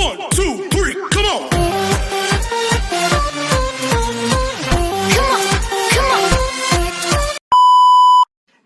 One, two,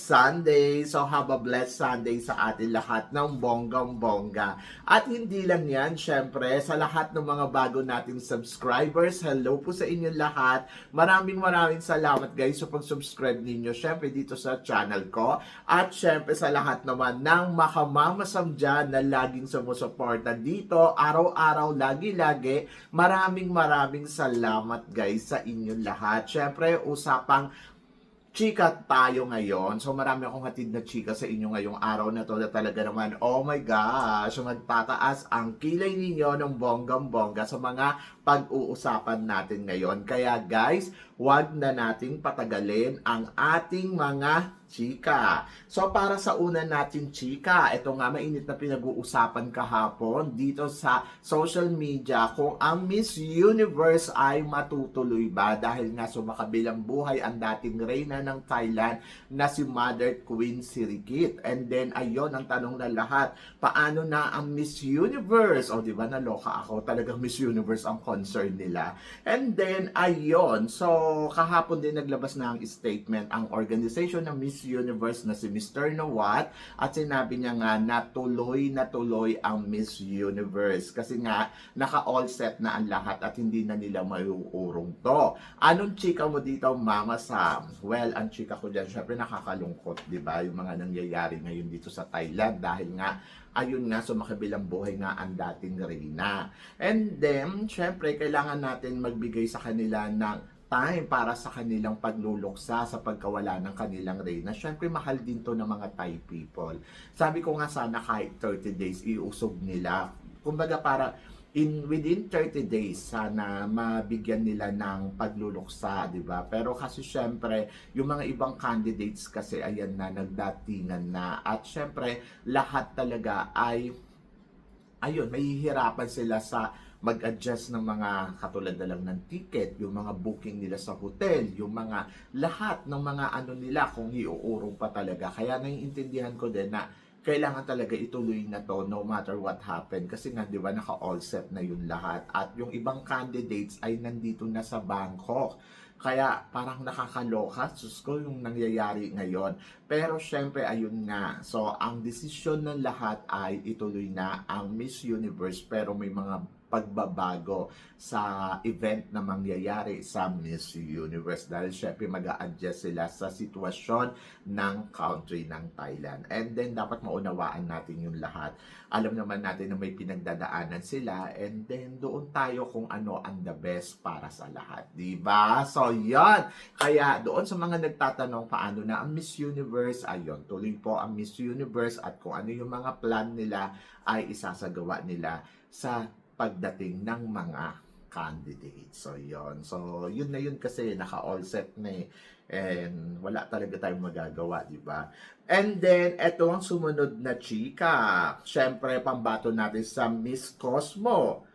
Sunday. So, have a blessed Sunday sa atin lahat ng bonggang-bongga. At hindi lang yan, syempre, sa lahat ng mga bago nating subscribers, hello po sa inyo lahat. Maraming maraming salamat guys sa pag-subscribe ninyo, syempre dito sa channel ko. At syempre sa lahat naman ng makamamasam dyan na laging sumusuporta dito, araw-araw, lagi-lagi. Maraming maraming salamat guys sa inyo lahat. Syempre, usapang chika tayo ngayon. So marami akong hatid na chika sa inyo ngayong araw na to na talaga naman, oh my gosh, magtataas ang kilay ninyo ng bonggang-bongga sa mga pag-uusapan natin ngayon. Kaya guys, wag na nating patagalin ang ating mga chika. So para sa una natin chika, ito nga mainit na pinag-uusapan kahapon dito sa social media kung ang Miss Universe ay matutuloy ba dahil nga sumakabilang buhay ang dating reyna ng Thailand na si Mother Queen Sirikit. And then ayon ang tanong na lahat, paano na ang Miss Universe? O di ba naloka ako, talagang Miss Universe ang concern nila. And then ayon, so kahapon din naglabas na ang statement ang organization ng Miss Universe na si Mr. Nawat at sinabi niya nga na tuloy na tuloy ang Miss Universe kasi nga naka-all set na ang lahat at hindi na nila maiuurong to. Anong chika mo dito, Mama Sam? Well, ang chika ko dyan, syempre nakakalungkot, di ba? Yung mga nangyayari ngayon dito sa Thailand dahil nga ayun nga sumakabilang buhay nga ang dating Reyna. And then, syempre, kailangan natin magbigay sa kanila ng time para sa kanilang pagluluksa sa pagkawala ng kanilang reyna. Siyempre, mahal din to ng mga Thai people. Sabi ko nga sana kahit 30 days, iusog nila. Kumbaga para in within 30 days sana mabigyan nila ng pagluluksa, 'di ba? Pero kasi syempre, yung mga ibang candidates kasi ayan na nagdatingan na at syempre lahat talaga ay ayun, mahihirapan sila sa mag-adjust ng mga katulad na lang ng ticket, yung mga booking nila sa hotel, yung mga lahat ng mga ano nila kung iuurong pa talaga. Kaya naiintindihan ko din na kailangan talaga ituloy na to no matter what happen kasi nga 'di ba naka all set na yung lahat. At yung ibang candidates ay nandito na sa Bangkok. Kaya parang nakakaloka sus ko yung nangyayari ngayon. Pero syempre ayun nga. So ang desisyon ng lahat ay ituloy na ang Miss Universe. Pero may mga pagbabago sa event na mangyayari sa Miss Universe dahil syempre mag adjust sila sa sitwasyon ng country ng Thailand. And then dapat maunawaan natin yung lahat. Alam naman natin na may pinagdadaanan sila and then doon tayo kung ano ang the best para sa lahat. ba So yon Kaya doon sa mga nagtatanong paano na ang Miss Universe, ayon, tuloy po ang Miss Universe at kung ano yung mga plan nila ay isasagawa nila sa pagdating ng mga candidates. So, yon So, yun na yun kasi naka-all set na eh. And wala talaga tayong magagawa, di ba? And then, eto ang sumunod na chika. Siyempre, pambato natin sa Miss Cosmo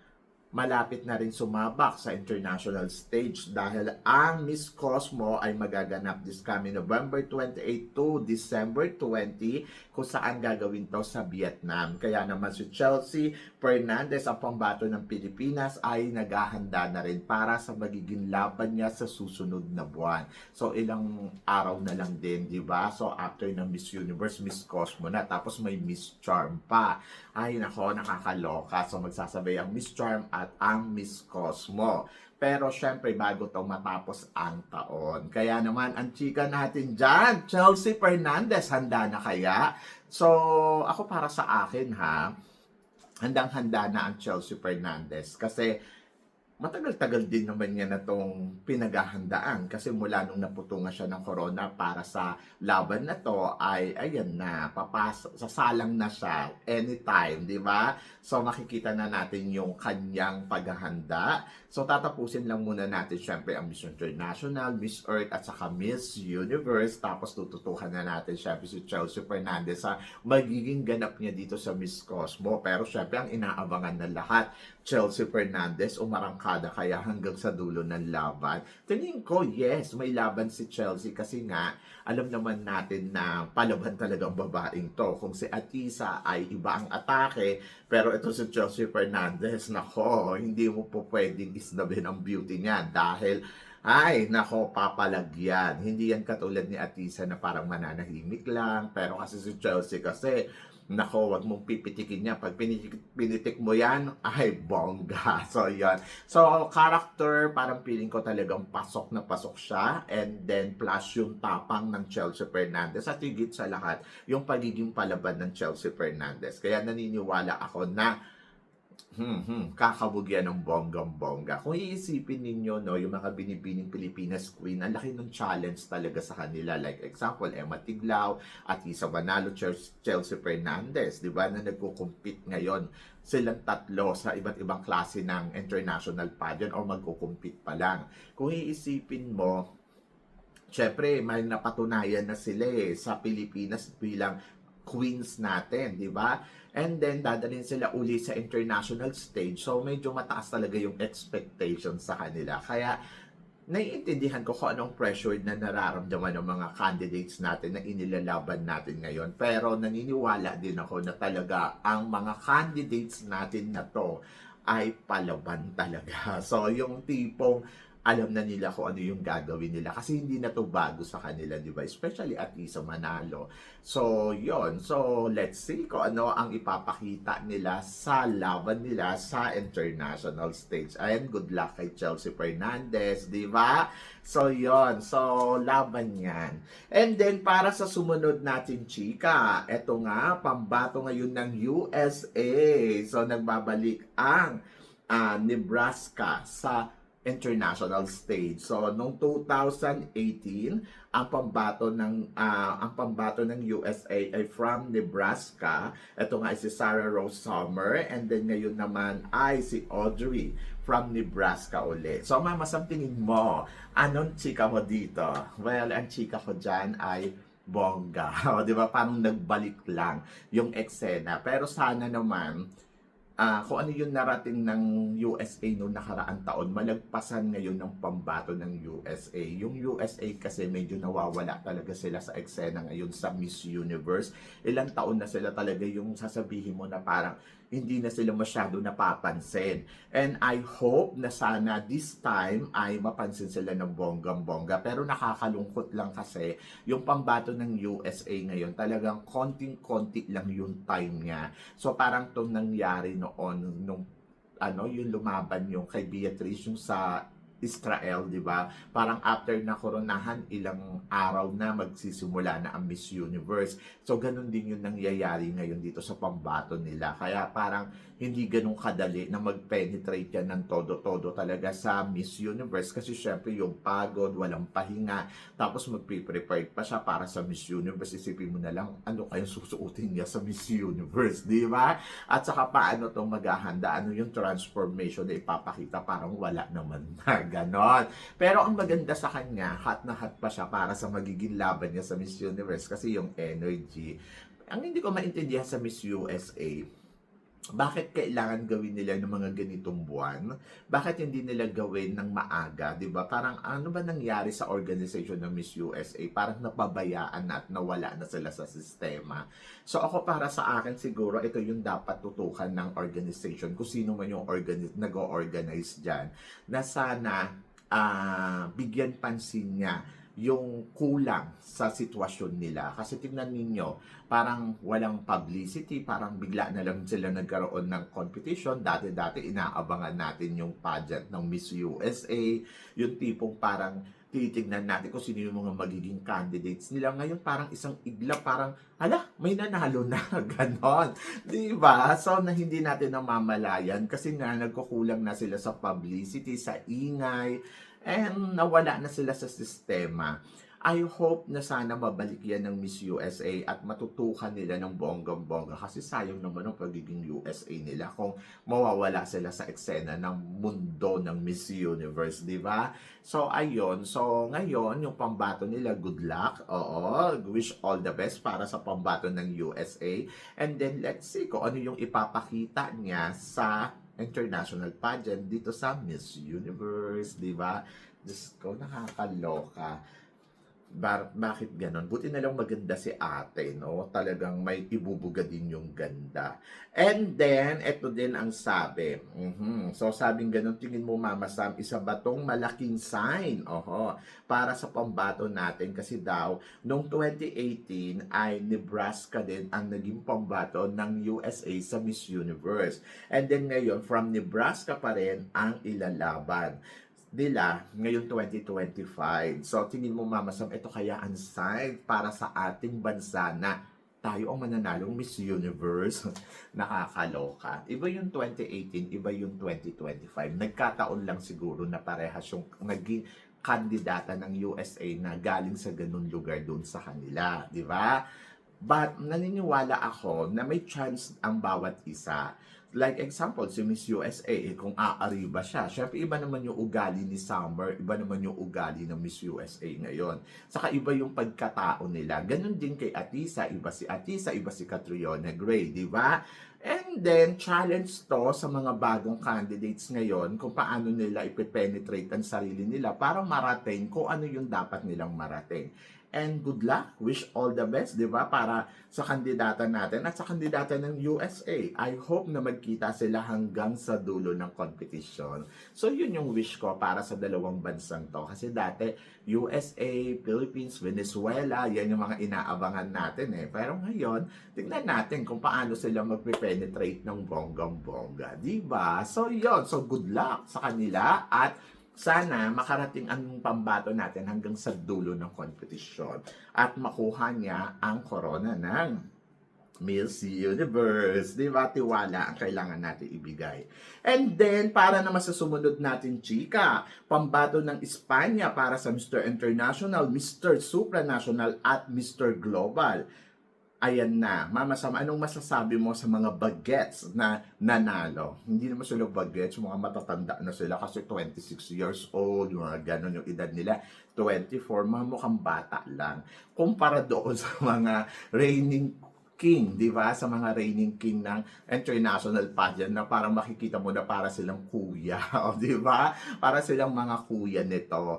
malapit na rin sumabak sa international stage dahil ang Miss Cosmo ay magaganap this coming November 28 to December 20 kung saan gagawin to sa Vietnam. Kaya naman si Chelsea Fernandez ang pambato ng Pilipinas ay naghahanda na rin para sa magiging laban niya sa susunod na buwan. So ilang araw na lang din, di ba? So after ng Miss Universe, Miss Cosmo na. Tapos may Miss Charm pa. Ay nako, nakakaloka. So magsasabay ang Miss Charm ang Miss Cosmo. Pero syempre, bago to matapos ang taon. Kaya naman, ang chika natin dyan, Chelsea Fernandez, handa na kaya? So, ako para sa akin ha, handang-handa na ang Chelsea Fernandez. Kasi, matagal-tagal din naman niya na tong pinaghahandaan kasi mula nung naputungan siya ng corona para sa laban na to ay ayan na papasok sasalang na siya anytime di ba? So makikita na natin yung kanyang paghahanda. So tatapusin lang muna natin syempre ang Miss International Miss Earth at saka Miss Universe. Tapos tututukan na natin syempre si Chelsea Fernandez sa magiging ganap niya dito sa Miss Cosmo. Pero syempre ang inaabangan na lahat Chelsea Fernandez umarangkada kaya hanggang sa dulo ng laban. Tingin ko, yes, may laban si Chelsea kasi nga, alam naman natin na palaban talaga ang babaeng to. Kung si Atisa ay iba ang atake, pero ito si Chelsea Fernandez, nako, hindi mo po pwedeng isnabin ang beauty niya dahil ay, nako, papalagyan. Hindi yan katulad ni Atisa na parang mananahimik lang. Pero kasi si Chelsea kasi, nako, wag mong pipitikin niya. Pag pinitik mo yan, ay, bongga. So, yan. So, character, parang feeling ko talagang pasok na pasok siya. And then, plus yung tapang ng Chelsea Fernandez. At higit sa lahat, yung pagiging palaban ng Chelsea Fernandez. Kaya naniniwala ako na Hmm, hmm, kakabugyan ng bonggang-bongga. Kung iisipin ninyo, no, yung mga binibining Pilipinas Queen, ang laki ng challenge talaga sa kanila. Like example, Emma Tiglao at Isa Banalo, Chel- Chelsea Fernandez, di ba, na nagko-compete ngayon. Silang tatlo sa iba't ibang klase ng international pageant or magko-compete pa lang. Kung iisipin mo, syempre, may napatunayan na sila eh, sa Pilipinas bilang queens natin, di ba? And then, dadalhin sila uli sa international stage. So, medyo mataas talaga yung expectation sa kanila. Kaya, naiintindihan ko kung anong pressure na nararamdaman ng mga candidates natin na inilalaban natin ngayon. Pero naniniwala din ako na talaga ang mga candidates natin na to ay palaban talaga. So, yung tipong alam na nila kung ano yung gagawin nila kasi hindi na to bago sa kanila, di ba? Especially at Isa Manalo. So, yon So, let's see kung ano ang ipapakita nila sa laban nila sa international stage. And good luck kay Chelsea Fernandez, di ba? So, yon So, laban yan. And then, para sa sumunod natin, chika, eto nga, pambato ngayon ng USA. So, nagbabalik ang ah, Nebraska sa international stage. So noong 2018, ang pambato ng ah, ang pambato ng USA ay from Nebraska. Ito nga ay si Sarah Rose Summer and then ngayon naman ay si Audrey from Nebraska uli. So mama, sa tingin mo, anong chika mo dito? Well, ang chika ko dyan ay bongga. Di ba? Parang nagbalik lang yung eksena. Pero sana naman, ah kung ano yung narating ng USA noong nakaraang taon, malagpasan ngayon ng pambato ng USA. Yung USA kasi medyo nawawala talaga sila sa eksena ngayon sa Miss Universe. Ilang taon na sila talaga yung sasabihin mo na parang hindi na sila masyado napapansin. And I hope na sana this time ay mapansin sila ng bonggang-bongga. Pero nakakalungkot lang kasi yung pambato ng USA ngayon, talagang konting-konti lang yung time niya. So parang itong nangyari noon, nung ano, yung lumaban yung kay Beatrice, yung sa Israel, di ba? Parang after na koronahan, ilang araw na magsisimula na ang Miss Universe. So, ganun din yung nangyayari ngayon dito sa pambato nila. Kaya parang hindi ganun kadali na mag-penetrate yan ng todo-todo talaga sa Miss Universe. Kasi syempre yung pagod, walang pahinga, tapos magpe-prepare pa siya para sa Miss Universe. Isipin mo na lang, ano kayong susuotin niya sa Miss Universe, di ba? At saka paano itong maghahanda, ano yung transformation na ipapakita, parang wala naman na ganon. Pero ang maganda sa kanya, hot na hot pa siya para sa magiging laban niya sa Miss Universe kasi yung energy. Ang hindi ko maintindihan sa Miss USA, bakit kailangan gawin nila ng mga ganitong buwan? Bakit hindi nila gawin ng maaga, 'di ba? Parang ano ba nangyari sa organization ng Miss USA? Parang napabayaan na at nawala na sila sa sistema. So ako para sa akin siguro ito yung dapat tutukan ng organization kung sino man yung organi- nag-organize diyan na sana ah, bigyan pansin niya yung kulang sa sitwasyon nila. Kasi tingnan ninyo, parang walang publicity, parang bigla na lang sila nagkaroon ng competition. Dati-dati inaabangan natin yung pageant ng Miss USA, yung tipong parang titignan natin kung sino yung mga magiging candidates nila. Ngayon parang isang igla, parang, ala, may nanalo na, ganon. Di ba? So, na hindi natin namamalayan kasi nga nagkukulang na sila sa publicity, sa ingay, and nawala na sila sa sistema. I hope na sana mabalik yan ng Miss USA at matutukan nila ng bonggang-bongga kasi sayang naman ang pagiging USA nila kung mawawala sila sa eksena ng mundo ng Miss Universe, di ba? So, ayun. So, ngayon, yung pambato nila, good luck. Oo, wish all the best para sa pambato ng USA. And then, let's see kung ano yung ipapakita niya sa international pageant dito sa Miss Universe, di ba? Diyos ko, nakakaloka. Bar- bakit ganon? Buti na lang maganda si ate, no? Talagang may ibubuga din yung ganda. And then, eto din ang sabi. Mhm. So, sabing ganon, tingin mo, Mama Sam, isa ba tong malaking sign? Oho. Para sa pambato natin. Kasi daw, noong 2018 ay Nebraska din ang naging pambato ng USA sa Miss Universe. And then ngayon, from Nebraska pa rin ang ilalaban nila ngayon 2025. So, tingin mo, Mama Sam, ito kaya ang sign para sa ating bansa na tayo ang mananalong Miss Universe. Nakakaloka. Iba yung 2018, iba yung 2025. Nagkataon lang siguro na parehas yung naging kandidata ng USA na galing sa ganun lugar doon sa kanila. Di ba? But naniniwala ako na may chance ang bawat isa. Like example, si Miss USA, eh, kung aari ba siya, syempre iba naman yung ugali ni Summer, iba naman yung ugali ng Miss USA ngayon. Saka iba yung pagkatao nila. Ganon din kay Atisa, iba si Atisa, iba si Catriona Gray, di ba? And then, challenge to sa mga bagong candidates ngayon kung paano nila ipipenetrate ang sarili nila para marating kung ano yung dapat nilang marating. And good luck, wish all the best, di ba? Para sa kandidata natin at sa kandidata ng USA. I hope na magkita sila hanggang sa dulo ng competition. So, yun yung wish ko para sa dalawang bansang to. Kasi dati, USA, Philippines, Venezuela, yan yung mga inaabangan natin eh. Pero ngayon, tignan natin kung paano sila magpe-penetrate ng bonggang-bongga. Di ba? So, yun. So, good luck sa kanila at sana makarating ang pambato natin hanggang sa dulo ng kompetisyon at makuha niya ang corona ng Miss Universe. Di ba? Tiwala ang kailangan natin ibigay. And then, para naman sa sumunod natin, chika, pambato ng Espanya para sa Mr. International, Mr. Supranational at Mr. Global. Ayan na. Mama Sam, anong masasabi mo sa mga bagets na nanalo? Hindi naman sila bagets, mga matatanda na sila kasi 26 years old, yung mga ganun yung edad nila. 24, mga mukhang bata lang. Kumpara doon sa mga reigning king, di ba? Sa mga reigning king ng international pageant na parang makikita mo na para silang kuya, o di ba? Para silang mga kuya nito.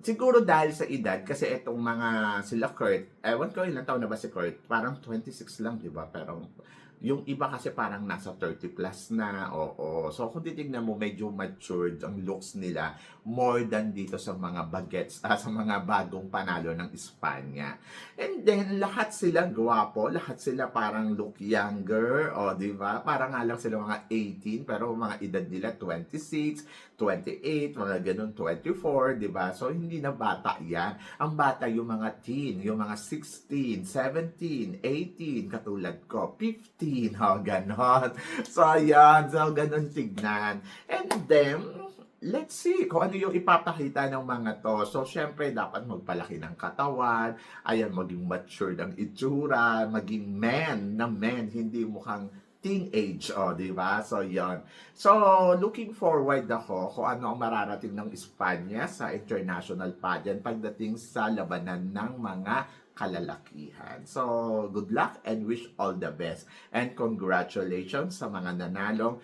Siguro dahil sa edad, kasi itong mga sila Kurt, ewan ko ilang taon na ba si Kurt? Parang 26 lang, di ba? Pero yung iba kasi parang nasa 30 plus na, oo. So kung titignan mo, medyo matured ang looks nila more than dito sa mga bagets, ah, sa mga bagong panalo ng Espanya. And then, lahat sila gwapo, lahat sila parang look younger, o di ba? Parang nga lang sila mga 18, pero mga edad nila 26, 28, mga ganun 24, di ba? So, hindi na bata yan. Ang bata yung mga teen, yung mga 16, 17, 18, katulad ko, 15, ho, ganon. So, ayan, so, ganon tignan. And then, let's see kung ano yung ipapakita ng mga to. So, syempre, dapat magpalaki ng katawan, ayan, maging matured ang itsura, maging man na man, hindi mukhang teenage, oh, di ba? So, yon. So, looking forward ako kung ano ang mararating ng Espanya sa international pageant pagdating sa labanan ng mga kalalakihan. So, good luck and wish all the best. And congratulations sa mga nanalong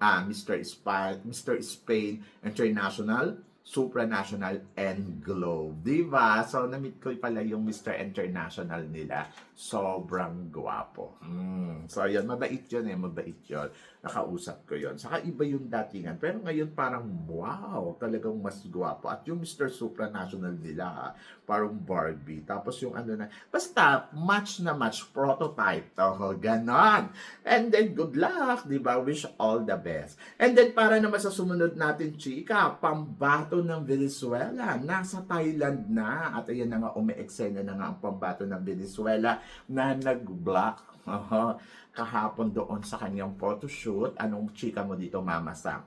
ah, Mr. Spain, Mr. Spain International, Supranational, and Globe. Diba? So, na-meet ko pala yung Mr. International nila. Sobrang gwapo. Mm. So, yun. Mabait yun eh. Mabait yun. Nakausap ko yun. Saka iba yung datingan. Pero ngayon parang, wow, talagang mas gwapo. At yung Mr. Supranational nila, ha, parang Barbie. Tapos yung ano na, basta, match na match, prototype. Oh, ganon. And then, good luck, di ba? Wish all the best. And then, para naman sa sumunod natin, chika, pambato pambato ng Venezuela. Nasa Thailand na. At ayan na nga, umeeksena na nga ang pambato ng Venezuela na nag-block aha, kahapon doon sa kanyang photoshoot. Anong chika mo dito, Mama Sam?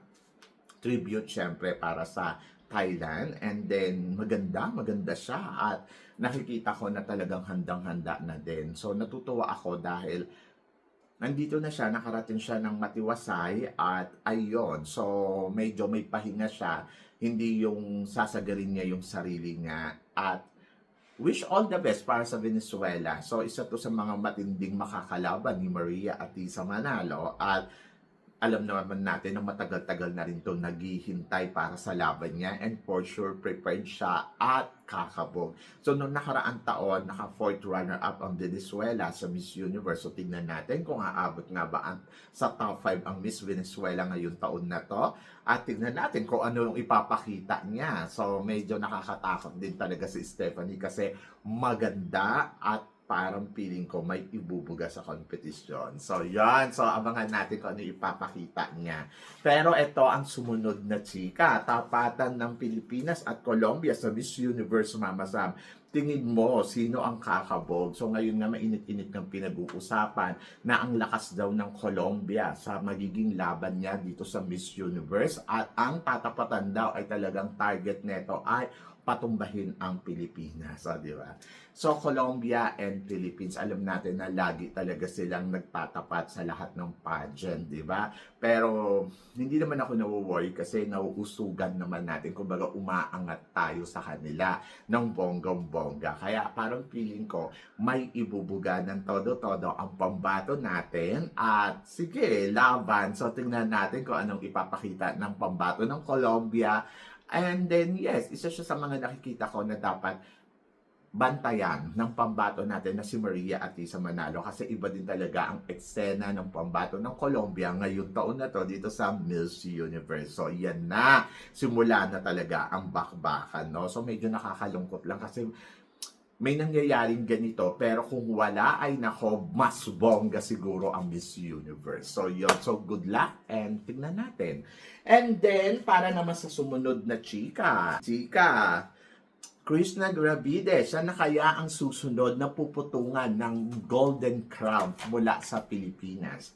Tribute, syempre, para sa Thailand. And then, maganda, maganda siya. At nakikita ko na talagang handang-handa na din. So, natutuwa ako dahil nandito na siya, nakarating siya ng matiwasay at ayun, so medyo may pahinga siya, hindi yung sasagarin niya yung sarili niya at wish all the best para sa Venezuela. So isa to sa mga matinding makakalaban ni Maria Atisa Manalo at alam naman natin na matagal-tagal na rin to naghihintay para sa laban niya and for sure prepared siya at kakabog. So noong nakaraang taon, naka fourth runner-up ang Venezuela sa Miss Universe. So tingnan natin kung aabot nga ba ang, sa top 5 ang Miss Venezuela ngayong taon na to. At tingnan natin kung ano yung ipapakita niya. So medyo nakakatakot din talaga si Stephanie kasi maganda at parang feeling ko may ibubuga sa competition. So, yan. So, abangan natin kung ano ipapakita niya. Pero ito ang sumunod na chika. Tapatan ng Pilipinas at Colombia sa Miss Universe Mama Sam. Tingin mo, sino ang kakabog? So, ngayon nga mainit-init ng pinag-uusapan na ang lakas daw ng Colombia sa magiging laban niya dito sa Miss Universe. At ang tatapatan daw ay talagang target neto ay patumbahin ang Pilipinas, so, di ba? So, Colombia and Philippines, alam natin na lagi talaga silang nagtatapat sa lahat ng pageant, di ba? Pero, hindi naman ako nawo-worry kasi nauusugan naman natin, kumbaga umaangat tayo sa kanila ng bonggang-bongga. Kaya parang feeling ko, may ibubuga ng todo-todo ang pambato natin. At sige, laban. So, tingnan natin kung anong ipapakita ng pambato ng Colombia. And then, yes, isa siya sa mga nakikita ko na dapat bantayan ng pambato natin na si Maria Atisa Manalo kasi iba din talaga ang eksena ng pambato ng Colombia ngayong taon na to dito sa Miss Universe. So, yan na. Simula na talaga ang bakbakan, no? So, medyo nakakalungkot lang kasi may nangyayaring ganito pero kung wala ay nako mas bongga siguro ang Miss Universe. So yun, so good luck and tignan natin. And then para naman sa sumunod na chika. Chika, Krishna Gravide, siya na kaya ang susunod na puputungan ng Golden Crown mula sa Pilipinas.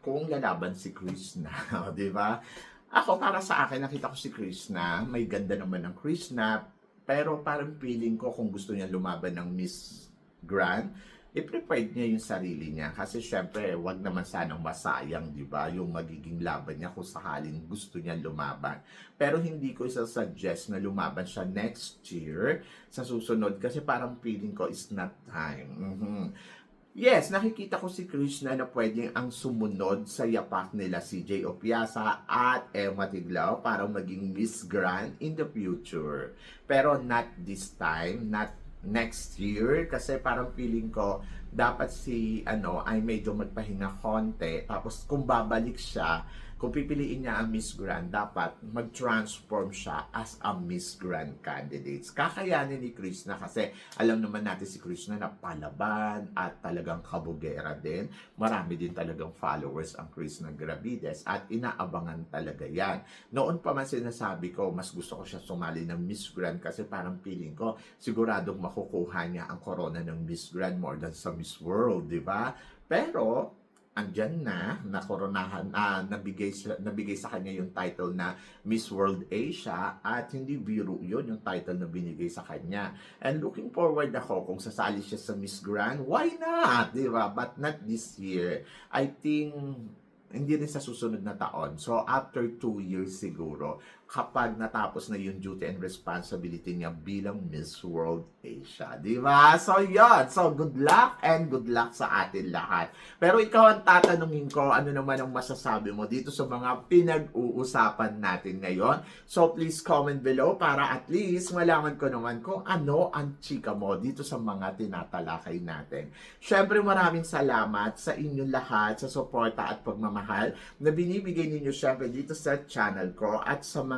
Kung lalaban si Krishna, di ba? Ako, para sa akin, nakita ko si Krishna, may ganda naman ng Krishna, pero parang feeling ko kung gusto niya lumaban ng Miss Grand, i-prepared niya yung sarili niya. Kasi syempre, wag naman sanang masayang, di ba? Yung magiging laban niya kung sakaling gusto niya lumaban. Pero hindi ko isa-suggest na lumaban siya next year sa susunod kasi parang feeling ko is not time. Mhm. Yes, nakikita ko si Krishna na pwedeng ang sumunod sa yapak nila si Jay Opiasa at Emma Tiglao para maging Miss Grand in the future. Pero not this time, not next year kasi parang feeling ko dapat si ano ay medyo magpahinga konti tapos kung babalik siya kung pipiliin niya ang Miss Grand, dapat mag-transform siya as a Miss Grand candidates. Kakayanin ni Krishna kasi alam naman natin si Krishna na palaban at talagang kabugera din. Marami din talagang followers ang Krishna Gravides at inaabangan talaga yan. Noon pa man sinasabi ko, mas gusto ko siya sumali ng Miss Grand kasi parang feeling ko siguradong makukuha niya ang corona ng Miss Grand more than sa Miss World, di ba? Pero, andyan na, nakoronahan, na nabigay, nabigay sa kanya yung title na Miss World Asia at hindi biro yun yung title na binigay sa kanya. And looking forward ako kung sasali siya sa Miss Grand, why not? Di ba? But not this year. I think hindi rin sa susunod na taon. So, after two years siguro, kapag natapos na yung duty and responsibility niya bilang Miss World Asia. Di ba? So, yun. So, good luck and good luck sa atin lahat. Pero ikaw ang tatanungin ko, ano naman ang masasabi mo dito sa mga pinag-uusapan natin ngayon. So, please comment below para at least malaman ko naman kung ano ang chika mo dito sa mga tinatalakay natin. Syempre, maraming salamat sa inyong lahat sa suporta at pagmamahal na binibigay ninyo syempre dito sa channel ko at sa mga